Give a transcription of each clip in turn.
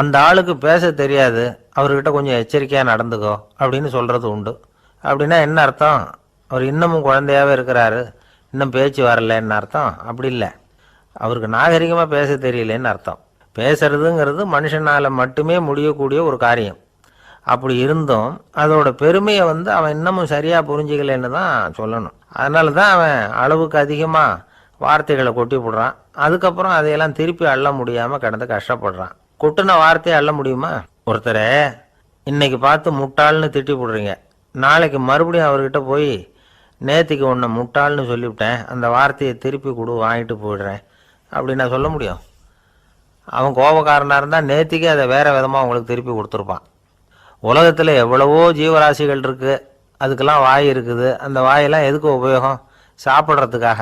அந்த ஆளுக்கு பேச தெரியாது. அவர்கிட்ட கொஞ்சம் எச்சரிக்கையாக நடந்துக்கோ அப்படின்னு சொல்கிறது உண்டு. அப்படின்னா என்ன அர்த்தம்? அவர் இன்னமும் குழந்தையாவே இருக்கிறாரு. இன்னும் பேச்சு வரலன்னு அர்த்தம்? அப்படி இல்லை. அவருக்கு நாகரிகமாக பேச தெரியலன்னு அர்த்தம். பேசுறதுங்கிறது மனுஷனால் மட்டுமே முடியக்கூடிய ஒரு காரியம். அப்படி இருந்தும் அதோட பெருமையை வந்து அவன் இன்னமும் சரியாக புரிஞ்சிக்கலைன்னு தான் சொல்லணும். அதனால தான் அவன் அளவுக்கு அதிகமாக வார்த்தைகளை கொட்டி போடுறான். அதுக்கப்புறம் அதையெல்லாம் திருப்பி அள்ள முடியாமல் கிடந்து கஷ்டப்படுறான். கொட்டின வார்த்தையை அள்ள முடியுமா? ஒருத்தரை இன்னைக்கு பார்த்து முட்டாள்னு திட்டி போடுறீங்க. நாளைக்கு மறுபடியும் அவர்கிட்ட போய் நேற்றுக்கு உன்னை முட்டாள்னு சொல்லிவிட்டேன். அந்த வார்த்தையை திருப்பி கொடு வாங்கிட்டு போயிடுறேன். அப்படி நான் சொல்ல முடியும். அவன் கோபக்காரனாக இருந்தால் நேத்திக்கே அதை வேறு விதமாக உங்களுக்கு திருப்பி கொடுத்துருப்பான். உலகத்தில் எவ்வளவோ ஜீவராசிகள் இருக்குது அதுக்கெல்லாம் வாய் இருக்குது. அந்த வாயெல்லாம் எதுக்கு உபயோகம்? சாப்பிட்றதுக்காக.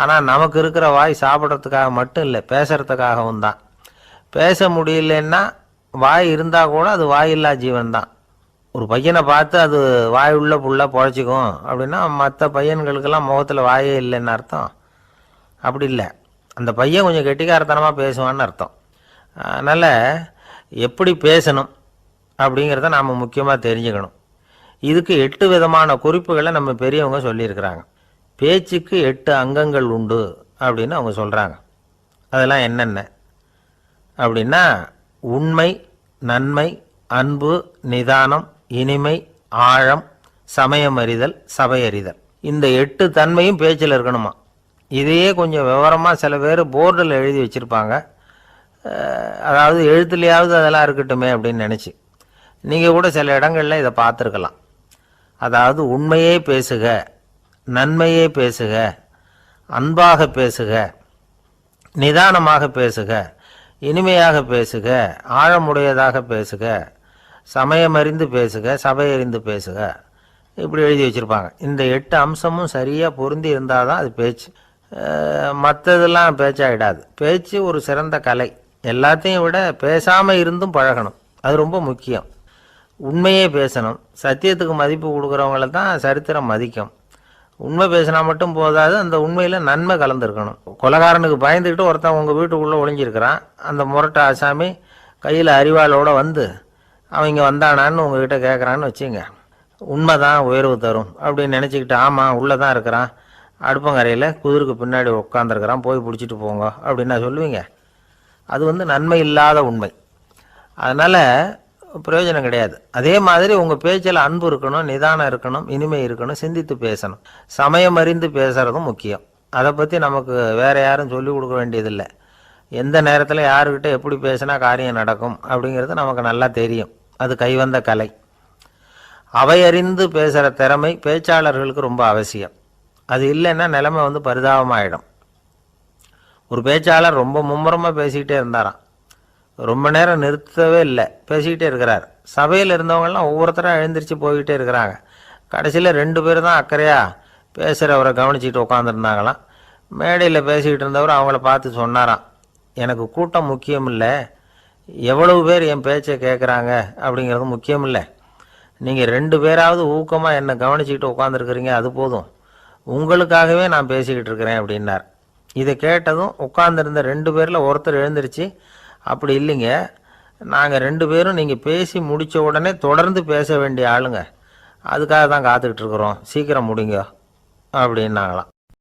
ஆனால் நமக்கு இருக்கிற வாய் சாப்பிட்றதுக்காக மட்டும் இல்லை பேசுகிறதுக்காகவும் தான். பேச முடியலன்னா வாய் இருந்தால் கூட அது வாயில்லா ஜீவன் தான் ஒரு பையனை பார்த்து அது வாய் உள்ள புள்ள பொழைச்சிக்கும் அப்படின்னா மற்ற பையன்களுக்கெல்லாம் முகத்தில் வாயே இல்லைன்னு அர்த்தம். அப்படி இல்லை. அந்த பையன் கொஞ்சம் கெட்டிக்காரத்தனமாக பேசுவான்னு அர்த்தம். அதனால் எப்படி பேசணும் அப்படிங்கிறத நாம் முக்கியமாக தெரிஞ்சுக்கணும். இதுக்கு எட்டு விதமான குறிப்புகளை நம்ம பெரியவங்க சொல்லியிருக்கிறாங்க. பேச்சுக்கு எட்டு அங்கங்கள் உண்டு அப்படின்னு அவங்க சொல்கிறாங்க அதெல்லாம் என்னென்ன? அப்படின்னா உண்மை நன்மை அன்பு நிதானம் இனிமை ஆழம் சமயம் அறிதல் சபையறிதல். இந்த எட்டு தன்மையும் பேச்சில் இருக்கணுமா? இதையே கொஞ்சம் விவரமாக சில பேர் போர்டில் எழுதி வச்சுருப்பாங்க. அதாவது எழுத்துலையாவது அதெல்லாம் இருக்கட்டுமே அப்படின்னு நினச்சி. நீங்கள் கூட சில இடங்களில் இதை பார்த்துருக்கலாம். அதாவது உண்மையே பேசுக நன்மையே பேசுக அன்பாக பேசுக நிதானமாக பேசுக இனிமையாக பேசுக ஆழமுடையதாக பேசுக சமயமறிந்து பேசுக சபையறிந்து பேசுக. இப்படி எழுதி வச்சுருப்பாங்க. இந்த எட்டு அம்சமும் சரியாக பொருந்தி இருந்தால் தான் அது பேச்சு. மற்றதெல்லாம் பேச்சாகிடாது பேச்சு ஒரு சிறந்த கலை. எல்லாத்தையும் விட பேசாமல் இருந்தும் பழகணும். அது ரொம்ப முக்கியம். உண்மையே பேசணும். சத்தியத்துக்கு மதிப்பு கொடுக்குறவங்கள தான் சரித்திரம் மதிக்கும். உண்மை பேசினா மட்டும் போதாது அந்த உண்மையில் நன்மை கலந்துருக்கணும். கொலகாரனுக்கு பயந்துக்கிட்டு ஒருத்தன் உங்கள் வீட்டுக்குள்ளே ஒளிஞ்சிருக்கிறான். அந்த முரட்டை ஆசாமி கையில் அறிவாளோடு வந்து அவங்க வந்தானான்னு உங்ககிட்ட கேட்குறான்னு வச்சுங்க. உண்மை தான் உயர்வு தரும். அப்படின்னு நினச்சிக்கிட்டு ஆமாம் உள்ளே தான் இருக்கிறான். அடுப்பங்கரையில் குதிருக்கு பின்னாடி உட்காந்துருக்கிறான் போய் பிடிச்சிட்டு போங்க. அப்படின்னு சொல்லுவீங்க. அது வந்து நன்மை இல்லாத உண்மை. அதனால் பிரயோஜனம் கிடையாது. அதே மாதிரி உங்கள் பேச்சில் அன்பு இருக்கணும் நிதானம் இருக்கணும் இனிமை இருக்கணும் சிந்தித்து பேசணும். சமயம் அறிந்து பேசுகிறதும் முக்கியம். அதை பற்றி நமக்கு வேறு யாரும் சொல்லிக் கொடுக்க வேண்டியதில்லை. எந்த நேரத்தில் யாருக்கிட்ட எப்படி பேசினா காரியம் நடக்கும் அப்படிங்கிறது நமக்கு நல்லா தெரியும். அது கைவந்த கலை. அவையறிந்து பேசுகிற திறமை பேச்சாளர்களுக்கு ரொம்ப அவசியம். அது இல்லைன்னா நிலைமை வந்து பரிதாபமாயிடும். ஒரு பேச்சாளர் ரொம்ப மும்முரமாக பேசிக்கிட்டே இருந்தாராம். ரொம்ப நேரம் நிறுத்தவே இல்லை. பேசிக்கிட்டே இருக்கிறார். சபையில் இருந்தவங்கெல்லாம் ஒவ்வொருத்தராக எழுந்திரிச்சு போய்கிட்டே இருக்கிறாங்க. கடைசியில் ரெண்டு பேர் தான் அக்கறையாக பேசுகிறவரை கவனிச்சிட்டு உட்காந்துருந்தாங்களாம் மேடையில் பேசிக்கிட்டு இருந்தவர் அவங்கள பார்த்து சொன்னாராம். எனக்கு கூட்டம் முக்கியம் இல்லை. எவ்வளவு பேர் என் பேச்சை கேட்குறாங்க அப்படிங்கிறது முக்கியம் இல்லை. நீங்கள் ரெண்டு பேராவது ஊக்கமாக என்னை கவனிச்சிக்கிட்டு உட்காந்துருக்குறீங்க அது போதும். உங்களுக்காகவே நான் பேசிக்கிட்டு இருக்கிறேன் அப்படின்னார். இதை கேட்டதும் உட்காந்துருந்த ரெண்டு பேரில் ஒருத்தர் எழுந்திருச்சு அப்படி இல்லைங்க. நாங்கள் ரெண்டு பேரும் நீங்கள் பேசி முடித்த உடனே தொடர்ந்து பேச வேண்டிய ஆளுங்க. அதுக்காக தான் காத்துக்கிட்டு இருக்கிறோம். சீக்கிரம் முடிங்க. அப்படின்னாங்களாம்.